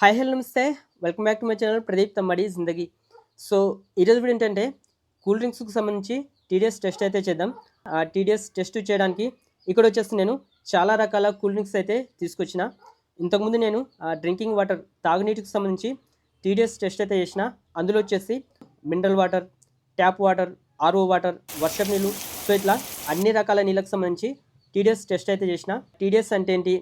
Hi hello namaste. Welcome back to my channel Pradeep Thammadi Zindagi so ఈరోజు video ఏంటంటే cool డ్రింక్స్కి సంబంధించి TDS test అయితే చేద్దాం. ఆ టీడీఎస్ టెస్ట్ చేయడానికి ఇక్కడ వచ్చేసి నేను చాలా రకాల కూల్ డ్రింక్స్ అయితే తీసుకొచ్చిన. ఇంతకుముందు నేను ఆ డ్రింకింగ్ వాటర్ తాగునీటికి సంబంధించి టీడీఎస్ టెస్ట్ అయితే చేసిన. అందులో వచ్చేసి mineral water tap water RO water వర్షపు నీళ్ళు. సో ఇట్లా అన్ని రకాల నీళ్ళకి సంబంధించి టీడీఎస్ టెస్ట్ అయితే చేసిన. టీడీఎస్ అంటే ఏంటి?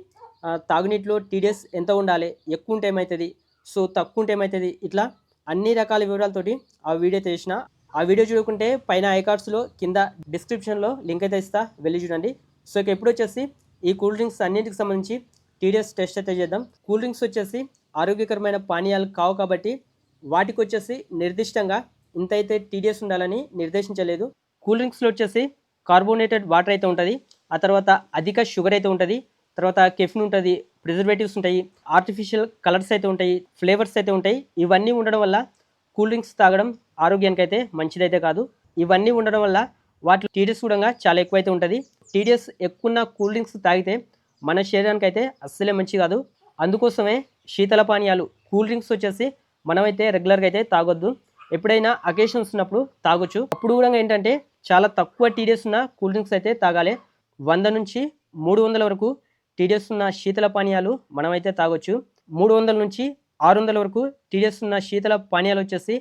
తాగునీటిలో టీడీఎస్ ఎంత ఉండాలి? ఎక్కువ ఉంటే ఏమవుతుంది సో తక్కువ ఉంటే ఏమవుతుంది ఇట్లా అన్ని రకాల వివరాలతోటి ఆ వీడియో అయితే చేసిన ఆ వీడియో చూడకుంటే పైన ఐకార్డ్స్లో కింద డిస్క్రిప్షన్లో లింక్ అయితే ఇస్తా. వెళ్ళి చూడండి. సో ఇక ఎప్పుడు వచ్చేసి ఈ కూల్ డ్రింక్స్ అన్నింటికి సంబంధించి టీడీఎస్ టెస్ట్ అయితే చేద్దాం. కూల్ డ్రింక్స్ వచ్చేసి ఆరోగ్యకరమైన పానీయాలు కావు కాబట్టి వాటికి వచ్చేసి నిర్దిష్టంగా ఇంత అయితే టీడీఎస్ ఉండాలని నిర్దేశించలేదు. కూల్ డ్రింక్స్లో వచ్చేసి కార్బోనేటెడ్ వాటర్ అయితే ఉంటుంది. ఆ తర్వాత అధిక షుగర్ అయితే ఉంటుంది. తర్వాత కెఫిన్ ఉంటుంది ప్రిజర్వేటివ్స్ ఉంటాయి ఆర్టిఫిషియల్ కలర్స్ అయితే ఉంటాయి ఫ్లేవర్స్ అయితే ఉంటాయి. ఇవన్నీ ఉండడం వల్ల కూల్ డ్రింక్స్ తాగడం ఆరోగ్యానికి అయితే మంచిదైతే కాదు. ఇవన్నీ ఉండడం వల్ల వాటిలో టీడీఎస్ కూడా చాలా ఎక్కువైతే ఉంటుంది. టీడీఎస్ ఎక్కువ కూల్ డ్రింక్స్ తాగితే మన శరీరానికి అయితే అస్సలే మంచి కాదు. అందుకోసమే శీతల పానీయాలు కూల్ డ్రింక్స్ వచ్చేసి మనమైతే రెగ్యులర్గా అయితే తాగొద్దు. ఎప్పుడైనా అకేషన్స్ ఉన్నప్పుడు తాగొచ్చు. అప్పుడు కూడా ఏంటంటే చాలా తక్కువ టీడీఎస్ ఉన్న కూల్ డ్రింక్స్ అయితే తాగాలి. వంద నుంచి మూడు వందల వరకు టీడీఎస్ ఉన్న శీతల పానీయాలు మనమైతే తాగొచ్చు. మూడు వందల నుంచి ఆరు వందల వరకు టీడీఎస్ ఉన్న శీతల పానీయాలు వచ్చేసి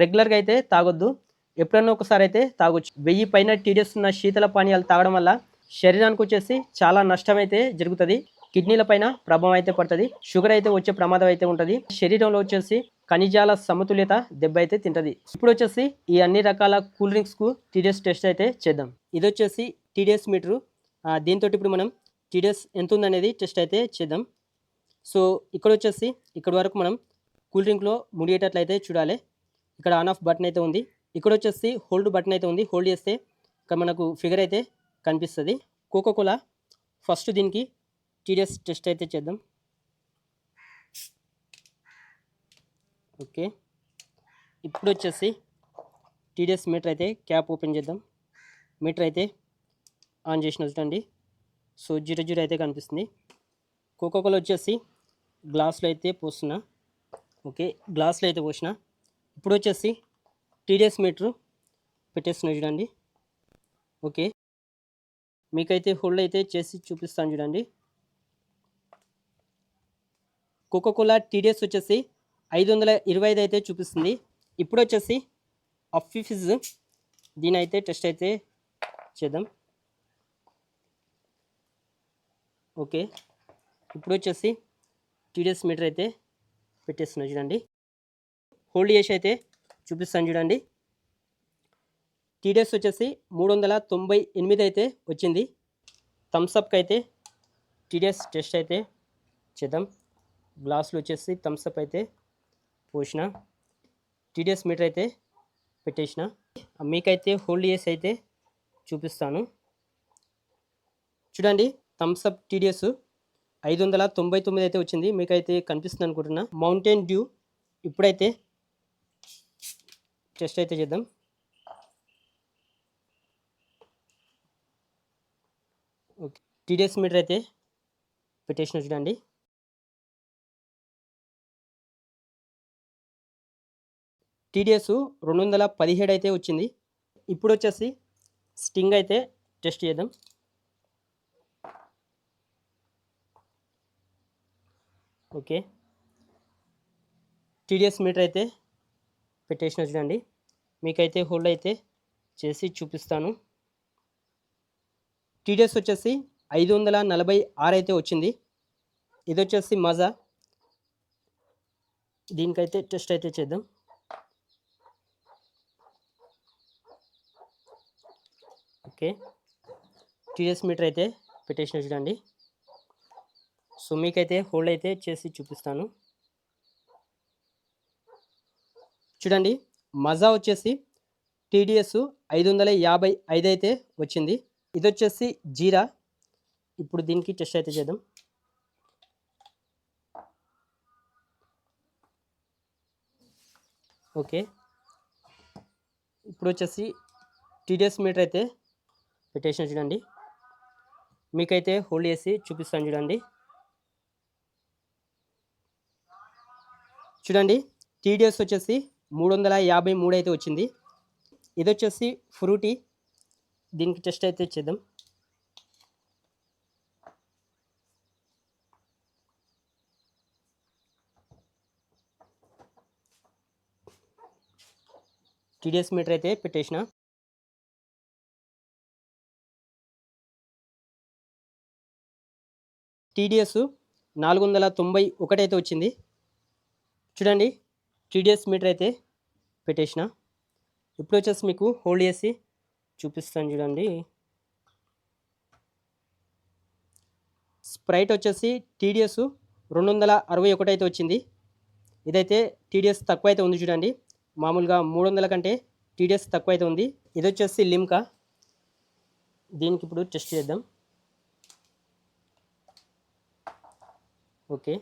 రెగ్యులర్గా అయితే తాగొద్దు. ఎప్పుడన్నా ఒకసారి అయితే తాగొచ్చు. వెయ్యి పైన టీడీఎస్ ఉన్న శీతల పానీయాలు తాగడం వల్ల శరీరానికి వచ్చేసి చాలా నష్టం అయితే జరుగుతుంది. కిడ్నీల పైన ప్రభావం అయితే పడుతుంది. షుగర్ అయితే వచ్చే ప్రమాదం అయితే ఉంటుంది. శరీరంలో వచ్చేసి ఖనిజాల సమతుల్యత దెబ్బ అయితే తింటుంది. ఇప్పుడు వచ్చేసి ఈ అన్ని రకాల కూల్ డ్రింక్స్కు టీడీఎస్ టెస్ట్ అయితే చేద్దాం. ఇది వచ్చేసి టీడీఎస్ మీటరు. దీంతో ఇప్పుడు మనం టీడీఎస్ ఎంత ఉందనేది టెస్ట్ అయితే చేద్దాం. సో ఇక్కడ వచ్చేసి ఇక్కడ వరకు మనం కూల్ డ్రింక్లో ముడిగేటట్లయితే చూడాలి. ఇక్కడ ఆన్ ఆఫ్ బటన్ అయితే ఉంది. ఇక్కడ వచ్చేసి హోల్డ్ బటన్ అయితే ఉంది. హోల్డ్ చేస్తే ఇక్కడ మనకు ఫిగర్ అయితే కనిపిస్తుంది. కోకోకోలా ఫస్ట్ దీనికి టీడీఎస్ టెస్ట్ అయితే చేద్దాం. ఓకే ఇప్పుడు వచ్చేసి టీడీఎస్ మీటర్ అయితే క్యాప్ ఓపెన్ చేద్దాం. మీటర్ అయితే ఆన్ చేసిన చూడండి సో జీరో జీరో అయితే కనిపిస్తుంది. కోకోకోలో వచ్చేసి గ్లాస్లో అయితే పోస్తున్నా ఓకే గ్లాస్లో అయితే పోసిన. ఇప్పుడు వచ్చేసి టీడీఎస్ మీటరు పెట్టేస్తున్నా చూడండి. ఓకే మీకైతే హోల్డ్ అయితే చేసి చూపిస్తాను చూడండి. కోకోకోలా టీడీఎస్ వచ్చేసి ఐదు వందల ఇరవై ఐదు అయితే చూపిస్తుంది. ఇప్పుడు వచ్చేసి అఫిఫిజ్ దీని అయితే టెస్ట్ అయితే చేద్దాం. ఓకే. ఇప్పుడు వచ్చేసి టీడీఎస్ మీటర్ అయితే పెట్టేస్తున్నా చూడండి. హోల్డ్ చేసి అయితే చూపిస్తాను చూడండి. టీడీఎస్ వచ్చేసి మూడు వందల తొంభై ఎనిమిది అయితే వచ్చింది. థమ్స్అప్కి అయితే టీడీఎస్ టెస్ట్ అయితే చేద్దాం. గ్లాసులు వచ్చేసి థమ్స్అప్ అయితే పోసిన. టీడీఎస్ మీటర్ అయితే పెట్టేసిన. మీకైతే హోల్డ్ చేసి అయితే చూపిస్తాను. చూడండి. థమ్స్అప్ టీడీఎస్ ఐదు వందల తొంభై తొమ్మిది అయితే వచ్చింది. మీకైతే కనిపిస్తుంది అనుకుంటున్నా. మౌంటైన్ డ్యూ ఇప్పుడైతే టెస్ట్ అయితే చేద్దాం. ఓకే. టీడీఎస్ మీటర్ అయితే పెట్టేసిన చూడండి. టీడీఎస్ రెండు వందల పదిహేడు అయితే వచ్చింది. ఇప్పుడు వచ్చేసి స్టింగ్ అయితే టెస్ట్ చేద్దాం. ఓకే. టీడీఎస్ మీటర్ అయితే పెట్టేసిన చూడండి. మీకైతే హోల్డ్ అయితే చేసి చూపిస్తాను. టీడీఎస్ వచ్చేసి ఐదు వందల నలభై ఆరు అయితే వచ్చింది. ఇది వచ్చేసి మజా. దీనికైతే టెస్ట్ అయితే చేద్దాం. ఓకే. టీడీఎస్ మీటర్ అయితే పెట్టేసిన చూడండి. సో మీకైతే హోల్డ్ అయితే చేసి చూపిస్తాను. చూడండి మజా వచ్చేసి టీడీఎస్ ఐదు వందల యాభై ఐదు అయితే వచ్చింది. ఇది వచ్చేసి జీరా. ఇప్పుడు దీనికి టెస్ట్ అయితే చేద్దాం. ఓకే. ఇప్పుడు వచ్చేసి టీడీఎస్ మీటర్ అయితే పెట్టేసిన చూడండి. మీకైతే హోల్డ్ చేసి చూపిస్తాను చూడండి. చూడండి టీడీఎస్ వచ్చేసి మూడు వందల యాభై మూడు అయితే వచ్చింది. ఇది వచ్చేసి ఫ్రూటీ. దీనికి టెస్ట్ అయితే చేద్దాం. టీడీఎస్ మీటర్ అయితే పెట్టేసిన. టీడీఎస్ నాలుగు వందల తొంభై ఒకటైతే వచ్చింది. చూడండి టీడీఎస్ మీటర్ అయితే పెట్టేసిన. ఇప్పుడు వచ్చేసి మీకు హోల్డ్ చేసి చూపిస్తాను చూడండి. స్ప్రైట్ వచ్చేసి టీడీఎస్ రెండు వందల అరవై ఒకటి అయితే వచ్చింది. ఇదైతే టీడీఎస్ తక్కువ అయితే ఉంది చూడండి. మామూలుగా మూడు వందల కంటే టీడీఎస్ తక్కువ అయితే ఉంది. ఇది వచ్చేసి లిమ్కా. దీనికి ఇప్పుడు టెస్ట్ చేద్దాం. ఓకే.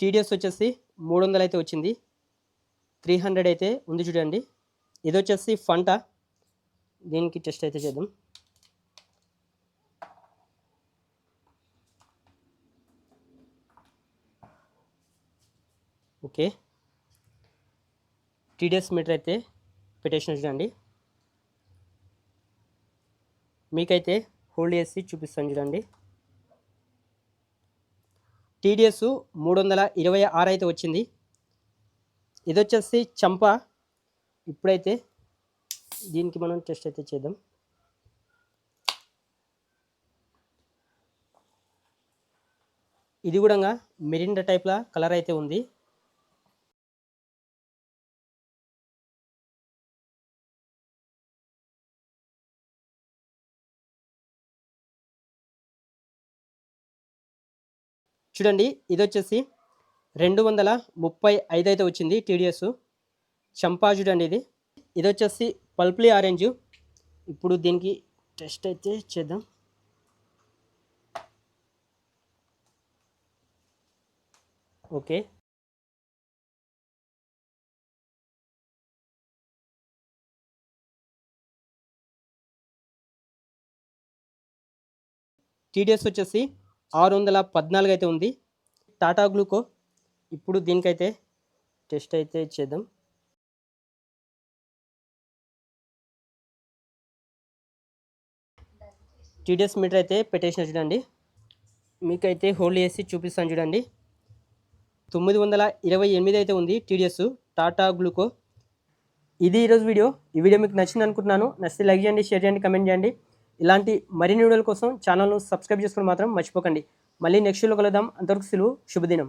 టీడీఎస్ వచ్చేసి మూడు వందలు అయితే వచ్చింది. త్రీ హండ్రెడ్ అయితే ఉంది చూడండి. ఇది వచ్చేసి ఫంటా. దీనికి టెస్ట్ అయితే చేద్దాం. ఓకే. టీడీఎస్ మీటర్ అయితే పెట్టేసిన చూడండి. మీకైతే హోల్డ్ చేసి చూపిస్తాను చూడండి. టీడీఎస్ మూడు వందల ఇరవై ఆరు అయితే వచ్చింది. ఇది వచ్చేసి చంప. ఇప్పుడైతే దీనికి మనం టెస్ట్ అయితే చేద్దాం. ఇది కూడా మెరిండా టైప్లా కలర్ అయితే ఉంది. చూడండి ఇది వచ్చేసి రెండు వందల ముప్పై ఐదు అయితే వచ్చింది టీడీఎస్. చంపా చూడండి ఇది. ఇది వచ్చేసి పల్ప్లీ ఆరెంజ్. ఇప్పుడు దీనికి టెస్ట్ అయితే చేద్దాం. ఓకే. టీడీఎస్ వచ్చేసి ఆరు వందల పద్నాలుగు అయితే ఉంది. టాటా గ్లూకో ఇప్పుడు దీనికైతే టెస్ట్ అయితే చేద్దాం. టీడీఎస్ మీటర్ అయితే పెట్టేసిన చూడండి. మీకైతే హోల్డ్ చేసి చూపిస్తాను చూడండి. తొమ్మిది వందల ఇరవై ఎనిమిది అయితే ఉంది టీడీఎస్ టాటా గ్లూకో. ఇది ఈరోజు వీడియో. ఈ వీడియో మీకు నచ్చింది అనుకుంటున్నాను. నచ్చితే లైక్ చేయండి షేర్ చేయండి కమెంట్ చేయండి. ఇలాంటి మరిన్ని వీడియోల కోసం ఛానల్ను సబ్స్క్రైబ్ చేసుకుని మాత్రం మర్చిపోకండి. మళ్ళీ నెక్స్ట్లో కలుద్దాం. అంతవరకు సెలవు శుభదినం.